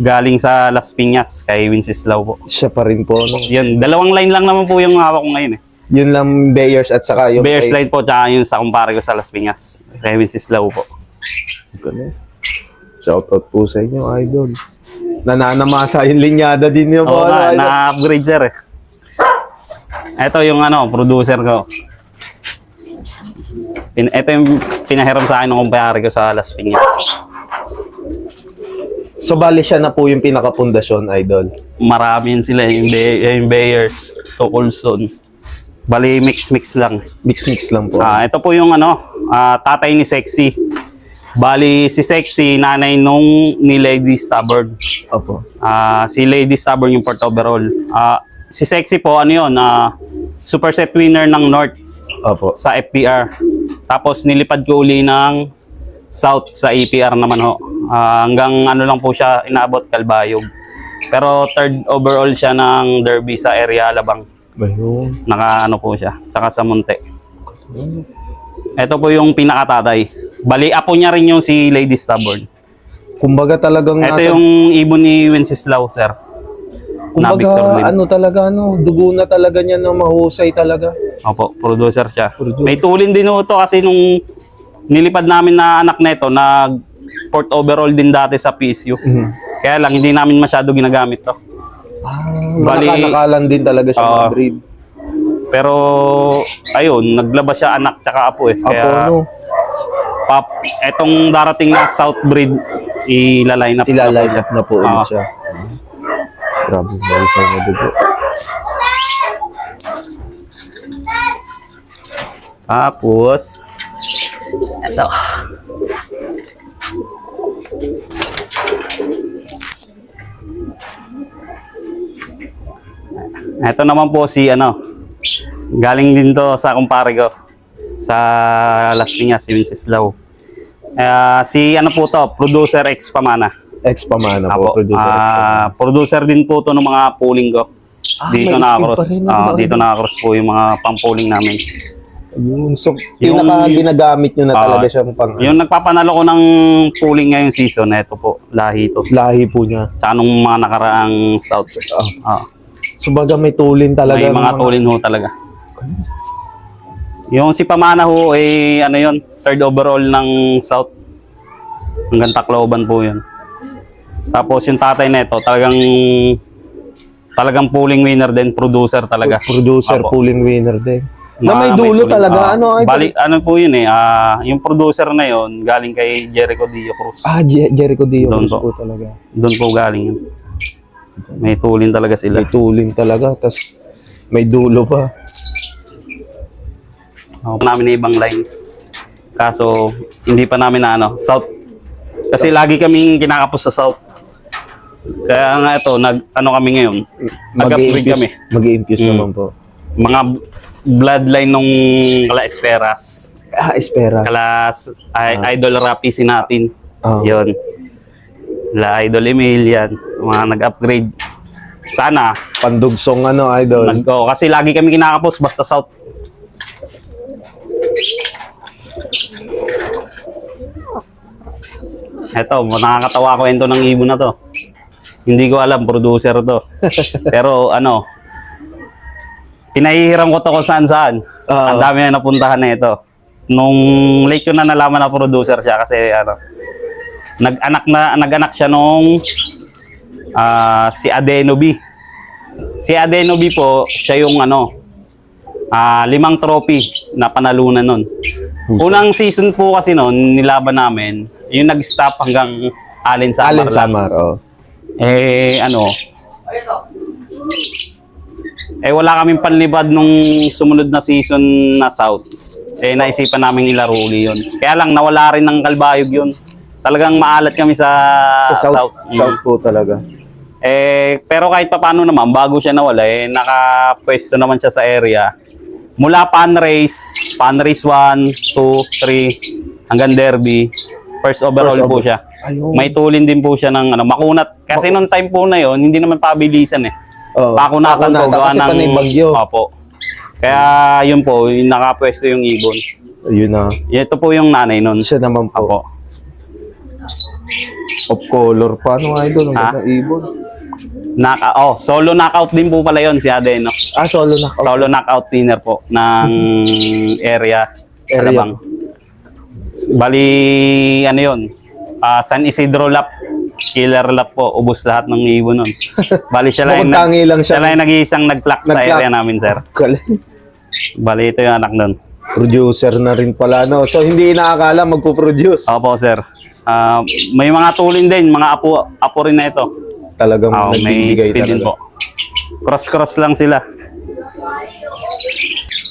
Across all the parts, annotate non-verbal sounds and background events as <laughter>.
Galing sa Las Piñas kay Winceslao po. Siya pa rin po, no? Yun, dalawang line lang naman po yung hawak ko ngayon eh. Yun lang Bayers at saka yung... Bears kay- line po, tsaka yung sa kumpare ko sa Las Piñas. Kay Winceslao po. Ganun. Shoutout po sa inyo, idol. Nananamasa yung linyada din po, Oo idol. na-upgrade sir eh. Ito yung ano, producer ko. Pin ito yung pinahiram sa akin ng kumpare ko sa Las Piñas. So, bali siya na po yung pinakapundasyon, idol. Marami yun sila, yung, Bay- yung Bayers, Tocolson. Bali, mix-mix lang. Mix-mix lang po. Ah, ito po yung ano, ah, tatay ni Sexy. Bali, si Sexy, nanay nung ni Lady Stubborn. Opo. Ah, si Lady Stubborn yung port overall. Ah, si Sexy po, ano yun, ah, super set winner ng North Opo. sa FPR. Tapos nilipad ko uli ng South sa APR naman ho. Ah, hanggang ano lang po siya, inaabot Kalbayog. Pero third overall siya ng derby sa area Alabang. Ayun. Naka ano po siya, saka sa Monte. Ito po yung pinakatatay. Bali, apo niya rin yung si Lady Stubborn. Kumbaga talagang Ito nasa... yung ibon ni Wenceslao, sir. Kumbaga, ano talaga, ano, dugo na talaga niya na mahusay talaga. Opo, producer siya. Producer. May tulin din ho to kasi nung nilipad namin na anak nito, nag port overall din dati sa PSU. Mhm. Kaya lang, hindi namin masyado ginagamit to. Ah, Bali- nakakalakalan din talaga siya Oo. mag-breed. Pero, ayun, naglabas siya anak tsaka apo eh. Apo, Kaya, no? pap, etong darating na South Breed, ilaline up. na siya. up na po ulit Oo. siya. Grabe, mahal sa dugo. Tapos, ito. Ito naman po si ano, galing din to sa kumpare ko sa Las Piñas, si Wenceslao. Eh, si ano po to, producer ex Pamana. Ex pamana Apo, po, producer. ah, producer din po to ng mga pooling ko. Ah, dito na cross. Ah, ano, dito na cross po yung mga pang-pooling namin. Ayun. So, Yung- pinaka ginagamit nyo na Ah, talaga siyang pang Yung nagpapanalo ko ng pooling ngayong season, ito po, lahi to. lahi po niya. Sa anong mga nakaraang South. Ah, So, baga may tulin talaga. may ng mga tulin ho talaga. Yung si Pamana ho, eh, ano yun, third overall ng South. Hanggang Tacloban po yun. Tapos yung tatay nito, talagang talagang pooling winner din, producer talaga. Producer, Apo. pooling winner din. Na may dulo tuloy- talaga. ah, ano, idol? Bali, ano po yun eh, ah, yung producer na yun, galing kay Jericho Dio Cruz. Ah, Je- Jericho Dio Doon Cruz po. po talaga. Doon po galing yun. May tulin talaga sila. May tulin talaga. Tapos, may dulo pa. Pa namin na ibang line. Kaso, hindi pa namin na ano, South. Kasi lagi kaming kinakapos sa South. Kaya nga ito, nag, ano kami ngayon, nag-upgrade kami. Mag-i-infuse Mm. naman po. Mga bloodline nung kala Esperas, Ah, espera. kala I- Idol Rapi natin. Ah. Yun. La Idol Emil, yan. Mga nag-upgrade. Sana, Pandugsong ano, idol. nag oh, kasi lagi kami kinakapos basta South. Eto, nakakatawa kwento ng ibon na to. Hindi ko alam, producer to. <laughs> Pero ano, pinahihiram ko to kung saan saan. Ah. Ang dami na napuntahan na ito. Nung late ko na nalaman na producer siya kasi ano, nag-anak na nag-anak siya nung ah, si Adenobi. Si Adenobi po, siya yung ano, ah, limang trophy na panalunan nun. Unang season po kasi nun, nilaban namin, yung nag-stop hanggang Allen Samar Allen. Samar, oh. Eh, ano, eh wala kaming panlibad nung sumunod na season na South. Eh, naisipan namin ilaro uli yun. Kaya lang, nawala rin ng kalbayog yun. Talagang maalat kami sa, Sa South, Mm. South po talaga. Eh, pero kahit pa paano naman, bago siya nawala, eh, nakapwesto naman siya sa area. Mula pan race, pan race 1, 2, 3, hanggang derby, first overall First po over- siya. Ayun. May tulin din po siya ng ano, makunat. Kasi nung time po na yon hindi naman pabilisan eh. Oh, Pakunatan po. gawa kasi panay bagyo. Opo. Kaya yun po, yung nakapwesto yung ibon. Ayun na. Ito po yung nanay nun. Siya naman po. Apo. Of color. Paano idol? Ang Ha? ganda ibon. Naka, oh, solo knockout din po pala yon si Ade, no? Ah, solo na. Solo knockout winner po ng <laughs> area. Area. Alabang. Bali, ano yun? Ah, San Isidro lap. Killer lap po. Ubus lahat ng ibon nun. <laughs> Bali siya lang, Bukod tangi lang siya. siya lang yung nag-iisang nag-clock sa Nag-clock. area namin, sir. Galing. Bali, ito yung anak nun. Producer na rin pala, no? So, hindi inaakala magpo-produce. Opo, sir. Ah, may mga tulin din, mga apo, apo rin na ito. Talagang Oh, may nagbibigay speed din talaga. po. Cross-cross lang sila.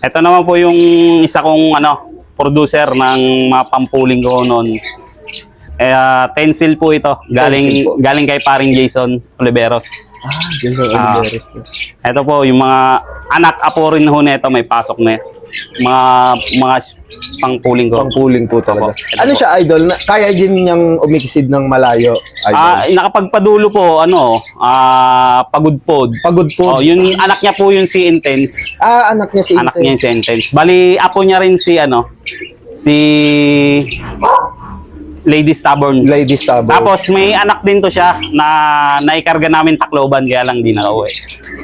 Ito naman po yung isa kong ano, producer ng mga pampuling ko noon. Eh, ah, Tencel po ito. Galing po. galing kay paring Jason Oliveros. Ah, Jason Ah. Oliveros. Ito po yung mga anak apo rin ho nito may pasok na mga mga pangpuling ko. Pangpuling po talaga. Opo, ito Ano po. siya, idol? Na, kaya din niyang umikisid ng malayo? Ah, nakapagpadulo po ano, ah pagudpod. Pagod po. Oh, yung anak niya po yung si Intense. Ah, anak niya si anak Intel. niya si Intense. Bali, apo niya rin si ano, si Lady Stubborn. Lady Stabo. Tapos may anak din to siya na naikarga namin Tacloban kaya lang di nakauwi.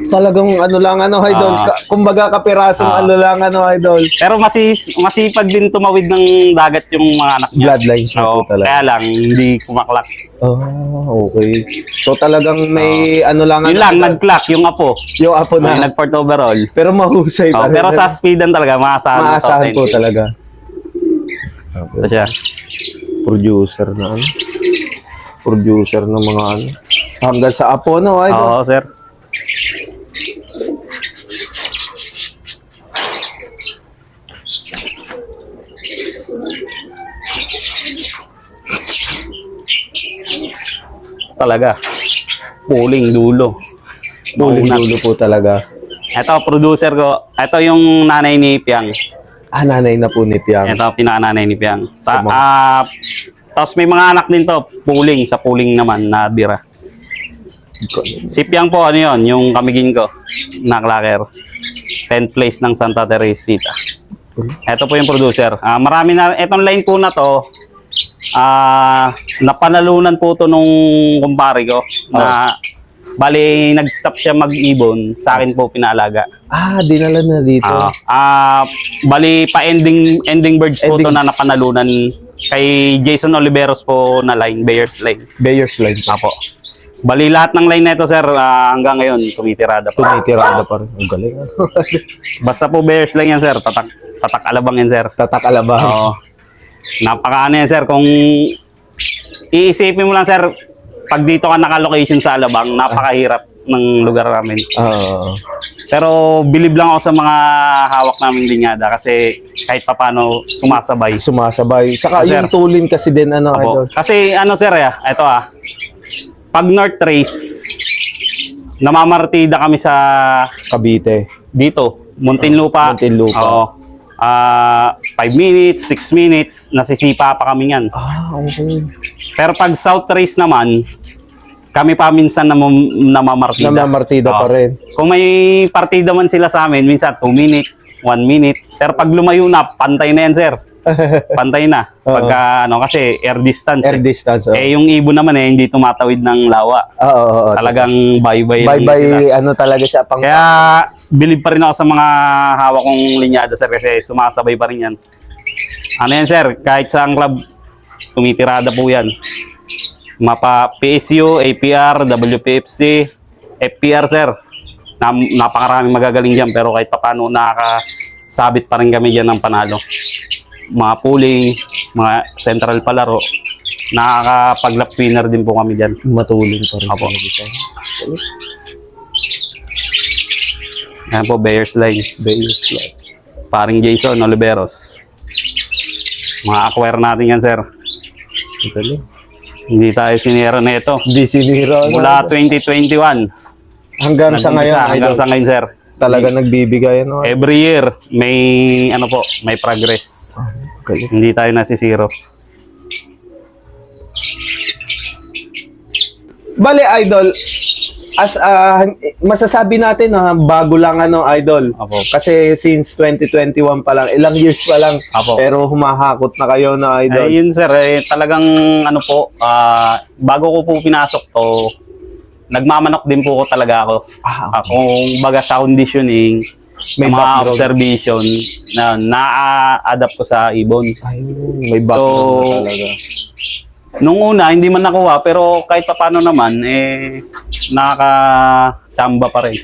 Talagang ano lang, ano, idol? Ka- kumbaga kapirasong Ah. ano lang, ano, idol? Pero masis, masipag din tumawid ng dagat yung mga anak niya. Bloodline siya Oo, talaga. Kaya lang, hindi kumaklak. Oh, okay. So talagang may ano lang, Yun ano, lang, idol? nag-clock yung apo. yung apo May na. nag-port overall. Pero mahusay Oh, rin. pero sa speedan talaga, maasahan, Maasahan 10K. talaga. Ito siya. Producer na ano? Producer ng mga ano? Hanggang sa apo, no, idol? Oo, sir. Talaga. Pulling dulo. Tuling Maunat. dulo po talaga. Ito, producer ko. Ito yung nanay ni Piang. Ah, nanay na po ni Piang. Ito, pinaka-nanay ni Piang. Ta- Sa mga- ah, tapos may mga anak din to. Pulling. Sa pulling naman na bira. Si Piang po, ano yun? Yung kamigin ko. Na clacker. 10th place ng Santa Teresita. Ito po yung producer. Ah, marami na, etong line po na to, ah, napanalunan po to nung kumpare ko na bali nag-stop siya mag-ibon, sa akin po pinaalaga. Ah, dinala na dito. Ah, ah, bali pa ending ending birds po to Ending. na napanalunan kay Jason Oliveros po na line, Bears line. Bayer's line. Apo. Bali lahat ng line nito sir ah, hanggang ngayon tumitirada pa. Tumitirada pa rin. Ang galing. ano? <laughs> Basta po Bears lang yan sir, tatak tatak alabang yan sir. Tatak alabang. Oo. Napaka ano yan, sir. Kung iisipin mo lang, sir, pag dito ka naka-location sa Alabang, napakahirap ng lugar namin. Ah, Pero bilib lang ako sa mga hawak naming linyada kasi kahit papano sumasabay. sumasabay. Saka Sir. yung tulin kasi din, ano, idol. Opo. Kasi ano sir, ah, ito ah, pag North Race, namamartida kami sa Cavite. dito, Muntinlupa. Muntinlupa. Oo. Ah, 5 minutes, 6 minutes, nasisipa pa kami yan. Ah, okay. Pero pag South Race naman, kami pa minsan nam- namamartida. Namamartida pa Oo. rin. Kung may partida man sila sa amin, minsan 2 minute, 1 minute. Pero pag lumayo na, pantay na yan, sir. <laughs> Pantay na. Pagka, ano, kasi air distance. Air eh. distance. Oh. Eh, yung ibon naman eh, hindi tumatawid ng lawa. Oo, oo, oo. Talagang bye-bye. Bye-bye, ano talaga siya, pang... Kaya, bilib pa rin ako sa mga hawak kong linyada, sir, kasi sumasabay pa rin yan. Ano yan, sir? Kahit sa club, tumitirada po yan. Mapa PSU, APR, WPFC, FPR, sir. Na, napakaraming magagaling dyan, pero kahit papano nakakasabit pa rin kami dyan ng panalo. Mga pooling, mga central palaro, nakakapag-lap winner din po kami dyan. Matulin pa rin. Apo. talaga siya. Yan po, Bears Line. Bayer's line. Paring Jason Oliveros. Mga acquire natin yan, sir. Ang galing. Hindi tayo sinira na ito. Di sinira. Mula 2021. Hanggang sa ngayon, nag-umpisa Hanggang sa ngayon, sir. Talaga nagbibigay, ano. Every year, may ano po, may progress. Galing. Hindi tayo nasisiro. Bale, idol, as ah, masasabi natin na bago lang ano idol. Apo. Kasi since 2021 pa lang, ilang years pa lang. Apo. Pero humahakot na kayo na idol. Yun sir, eh, talagang ano po, ah, bago ko po pinasok to, nagmamanok din po ko talaga ako. Ah, Ah, kung baga sa conditioning, May mga background. observation na na-adapt ko sa ibon. Ayun, may background So, talaga. Nung una, hindi man nakuha, pero kahit pa paano naman, eh, nakaka-chamba pa rin.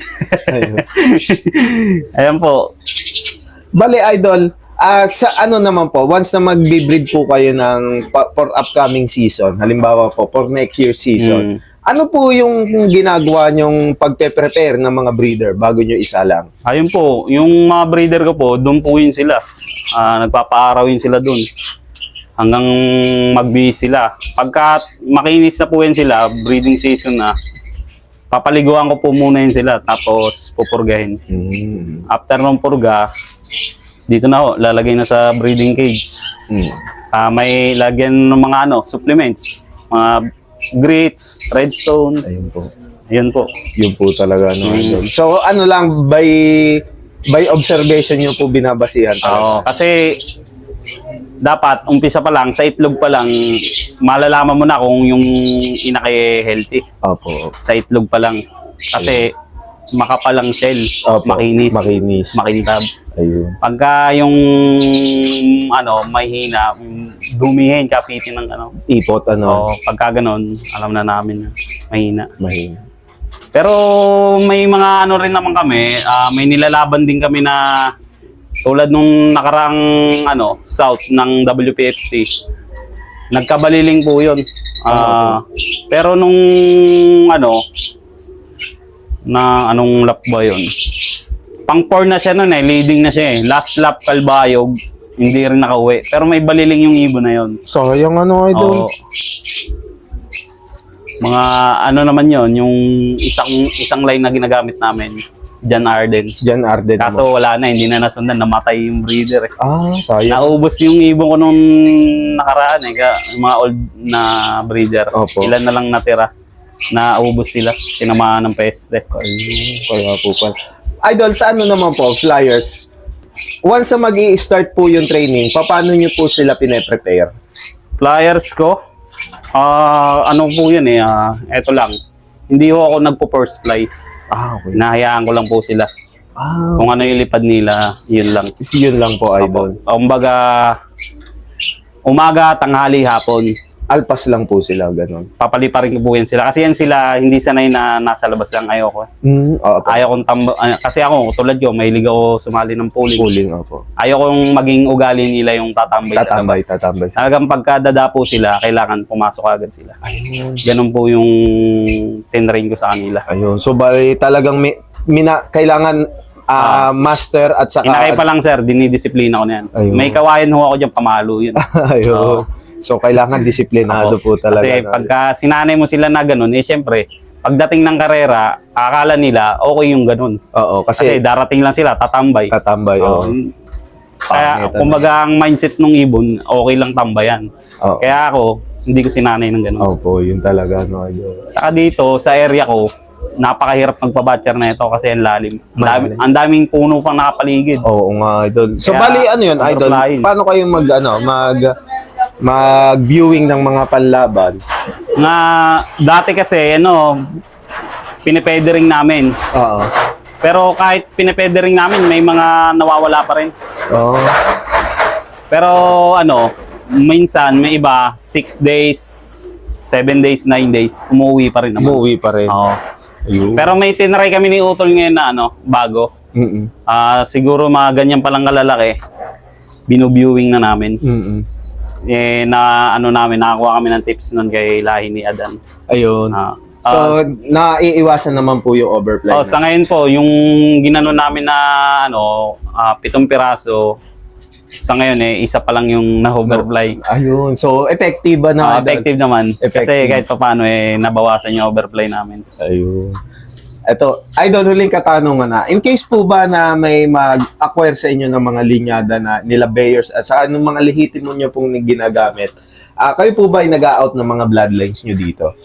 Ayun. <laughs> Ayan po. Bale, idol, ah, sa ano naman po, once na magbe-breed po kayo ng for upcoming season, halimbawa po, for next year season, Mm. ano po yung ginagawa nyong pagpe-prepare ng mga breeder bago nyo isa lang? Ayun po, yung mga breeder ko po, doon po yun sila. Ah, nagpapaaraw yun sila doon. Hanggang magbihis sila. Pagka makinis na po yun sila, breeding season na, papaliguan ko po muna yun sila, tapos pupurgahin. Mm. After ng purga, dito na ho, lalagay na sa breeding cage. Mm. Ah, may lagyan ng mga ano, supplements, mga grits, redstone, Ayun po. ayun po. Yun po talaga, no, Mm. So, ano lang, by by observation nyo po binabasihan? Oo, kasi dapat umpisa pa lang, sa itlog pa lang, malalaman mo na kung yung ina kay healthy. Opo. Sa itlog pa lang. Kasi makapalang shell, Opo. makinis, Makinis. makintab. Ayun. Pagka yung ano, may hina, dumihin, kapitin ng ano. Ipot, ano, O pagka ganon, alam na namin na mahina. mahina. Pero may mga ano rin naman kami, ah, may nilalaban din kami na tulad nung nakarang ano, south ng WPFC. Nagkabaliling po 'yon. Ah, pero nung ano na anong lap ba 'yon? Pang 4 na siya noon eh, leading na siya eh. Last lap kalbayog, hindi rin nakauwi. Pero may baliling yung ibon na 'yon. Sayang ano, idol. Oo. Mga ano naman yon yung isang isang line na ginagamit namin, John Arden. Jan Arden Kaso mo. wala na, hindi na nasundan, namatay yung breeder. Eh. Ah, sayang. Naubos yung ibon ko nung nakaraan eh, yung mga old na breeder. Opo. Ilan na lang natira. Naubos sila, tinamaan ng peste. Ayun, kaya po pala. Idol, sa ano naman po, flyers? Once na mag start po yung training, paano nyo po sila pine-prepare? Flyers ko, ah ano po yun eh, ah, eto lang. Hindi ko ako nagpo-first fly. Ah, okay. Nahayaan ko lang po sila. Ah, Kung ano yung lipad nila, yun lang. yun lang po, idol. Kumbaga, umaga, tanghali, hapon. Alpas lang po sila, ganun. Papaliparin ko po yan sila. Kasi yan sila, hindi sanay na nasa labas lang. Ayaw ko. Mm, oo po. Ayaw kong tamba, ah, kasi ako, tulad ko, mahilig ako sumali ng pooling. Cooling, opo. Ayaw kong maging ugali nila yung tatambay, Tatambay, sa labas. tatambay. Talagang pagka dadapo sila, kailangan pumasok agad sila. Ayun. Ganun po yung tinrain ko sa kanila. Ayun. So, bali talagang mi, mina, kailangan ah, master at saka... Inakay pa lang sir, dinidisiplina ko na yan. Ayun. May kawayan ho ako dyan, pamalo yun. <laughs> Ayun. Oo. So, kailangan disiplinado po talaga. Kasi no? pagka sinanay mo sila na ganun, eh syempre, pagdating ng karera, akala nila okay yung ganun. Oo, Kasi, kasi, darating lang sila, tatambay. tatambay. Oo. Oo. Kaya, ano? kumbaga, ang mindset ng ibon, okay lang tambayan. Oo. Kaya ako, hindi ko sinanay ng ganun. Opo, yun talaga. No. Saka dito, sa area ko, napakahirap magpabatcher na ito kasi ang lalim. Ang, dami, ang daming puno pang nakapaligid. Oo nga, idol. So, Kaya, bali, ano yun, idol? Paano kayo mag, ano, mag, mag-viewing ng mga panlaban? Nga, dati kasi, ano, pinipedering namin. Oo. Pero kahit pinipedering namin, may mga nawawala pa rin. Oo. Pero ano, minsan may iba, 6 days, 7 days, 9 days, umuwi pa rin naman. Umuwi pa rin. Oo. Ayun. Pero may tinry kami ni Utol ngayon na ano, bago. Mm-mm. Ah, siguro mga ganyan palang kalalaki, binuviewing na namin. Mm-mm. Eh, na ano namin, nakakuha kami ng tips nun kay Lahi ni Adan. Ayun. Ah, so, naiiwasan naman po yung overplay. oh, na. sa ngayon po, yung ginano namin na ano, ah, pitong piraso, sa ngayon eh, isa pa lang yung na-overfly. Ayun. So, effective ba na? Ah, idol? effective naman. Kasi Effective. kahit pa paano eh, nabawasan yung overplay namin. Ayun. Ito, idol, huling katanungan na. In case po ba na may mag-acquire sa inyo ng mga linyada na nila Bayers at sa anong mga lehitimo nyo pong ginagamit, ah kayo po ba ay nag-out ng mga bloodlines nyo dito?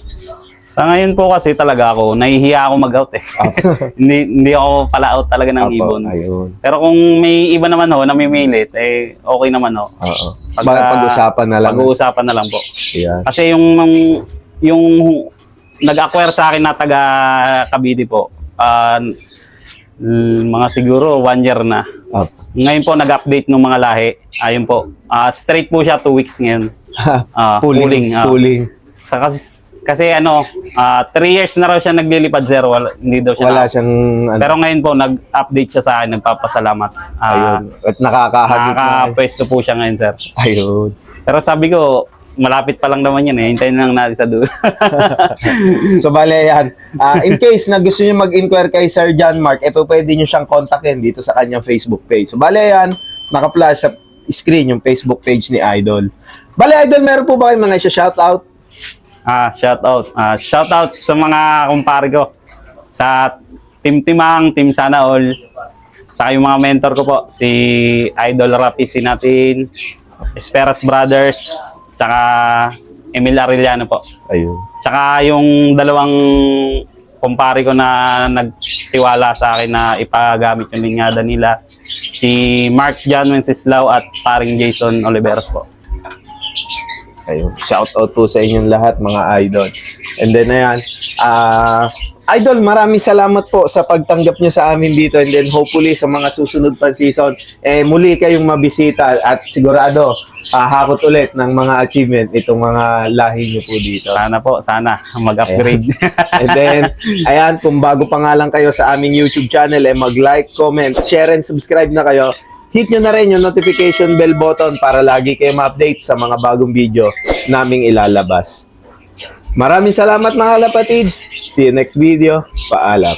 Sa ngayon po kasi talaga ako, nahihiya ako mag-out eh. <laughs> hindi, hindi ako pala out talaga ng Apo, ibon. ayun. Pero kung may iba naman ho, namimilit, eh okay naman ho. Oo. Ba- pag-usapan na lang. Pag-uusapan na lang po. Yan. Kasi yung yung nag-acquire sa akin na taga Cavite po, l- mga siguro one year na. Apo. Ngayon po nag-update ng mga lahi. Ayun po. Ah, straight po siya two weeks ngayon. Ah, pulling. pulling, ah. Pulling. Sa kasi, kasi ano, ah, three years na raw siya naglilipad zero. Wala, hindi daw siya Wala na- siyang ano, Pero ngayon po, nag-update siya sa akin, nagpapasalamat. Ah, ayun. At nakakahagip na. Nakaka-pwesto po siya ngayon, sir. Ayun. Pero sabi ko, malapit pa lang naman yan eh. Hintayin lang natin sa dulo. <laughs> So, bale yan. Ah, in case na gusto niyo mag-inquire kay Sir John Mark, po pwede niyo siyang kontakin dito sa kanyang Facebook page. So, bale yan. Naka-flash sa screen yung Facebook page ni Idol. Bale, Idol, meron po ba kayong mga shoutout? ah, shout out. Ah, shout out sa mga kumpare ko. Sa Team Timang, Team Sana All. Sa yung mga mentor ko po, si Idol Rapisi natin, Esperas Brothers, tsaka Emil Arellano po. Ayun. Tsaka yung dalawang kumpare ko na nagtiwala sa akin na ipagamit yung linyada nila, si Mark John Wenceslao at paring Jason Oliveros po. Ayun. Shoutout po sa inyong lahat, mga idol. And then, ayan. ah idol, maraming salamat po sa pagtanggap nyo sa amin dito. And then, hopefully, sa mga susunod pa season, eh, muli kayong mabisita at sigurado, ah, hakot ulit ng mga achievement itong mga lahi nyo po dito. Sana po, sana mag-upgrade. And then, ayan, kung bago pa nga lang kayo sa aming YouTube channel, eh, mag-like, comment, share, and subscribe na kayo. Hit nyo na rin yung notification bell button para lagi kayo ma-update sa mga bagong video naming ilalabas. Maraming salamat mga lapatids. See you next video. Paalam.